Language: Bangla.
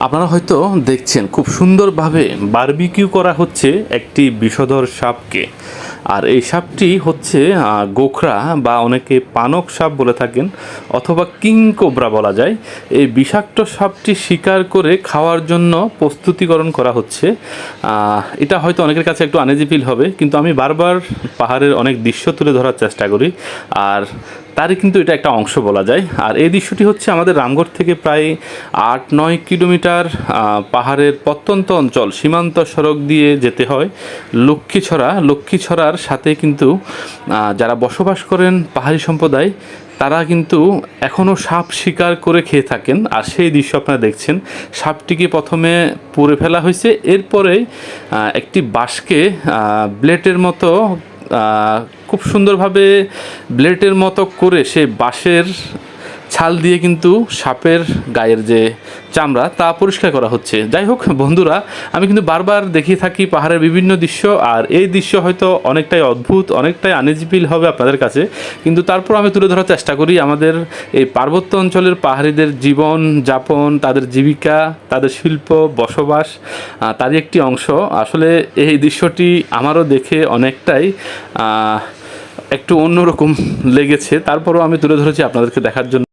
আপনারা হয়তো দেখছেন খুব সুন্দরভাবে বারবিকিউ করা হচ্ছে একটি বিষধর সাপকে। আর এই সাপটি হচ্ছে গোখরা বা অনেকে পানক সাপ বলে থাকেন অথবা কিং কোবরা বলা যায়। এই বিষাক্ত সাপটি শিকার করে খাওয়ার জন্য প্রস্তুতিকরণ করা হচ্ছে। এটা হয়তো অনেকের কাছে একটু আনেজি ফিল হবে, কিন্তু আমি বারবার পাহাড়ের অনেক দৃশ্য তুলে ধরার চেষ্টা করি। আর তারই কিন্তু এটা একটা অংশ বলা যায়। আর এই দৃশ্যটি হচ্ছে আমাদের রামগড় থেকে প্রায় আট নয় কিলোমিটার পাহাড়ের প্রত্যন্ত অঞ্চল, সীমান্ত সড়ক দিয়ে যেতে হয়। লক্ষ্মীছড়া, লক্ষ্মীছড়ার সাথে কিন্তু যারা বসবাস করেন পাহাড়ি সম্প্রদায়, তারা কিন্তু এখনও সাপ শিকার করে খেয়ে থাকেন। আর সেই দৃশ্য আপনারা দেখছেন, সাপটিকে প্রথমে পুড়ে ফেলা হয়েছে। এরপরে একটি বাঁশকে ব্লেটের মতো খুব সুন্দরভাবে ব্লেটের মতো করে সে বাঁশের ছাল দিয়ে কিন্তু সাপের গায়ের যে চামড়া, তা পরিষ্কার করা হচ্ছে। যাই হোক, বন্ধুরা, আমি কিন্তু বারবার দেখিয়ে থাকি পাহাড়ের বিভিন্ন দৃশ্য, আর এই দৃশ্য হয়তো অনেকটাই অদ্ভুত, অনেকটাই আনএজিবিল হবে আপনাদের কাছে, কিন্তু তারপর আমি তুলে ধরার চেষ্টা করি আমাদের এই পার্বত্য অঞ্চলের পাহাড়িদের জীবন যাপন, তাদের জীবিকা, তাদের শিল্প, বসবাস তারই একটি অংশ। আসলে এই দৃশ্যটি আমারও দেখে অনেকটাই একটু অন্যরকম লেগেছে। তারপরও আমি তুলে ধরেছি আপনাদেরকে দেখার জন্য।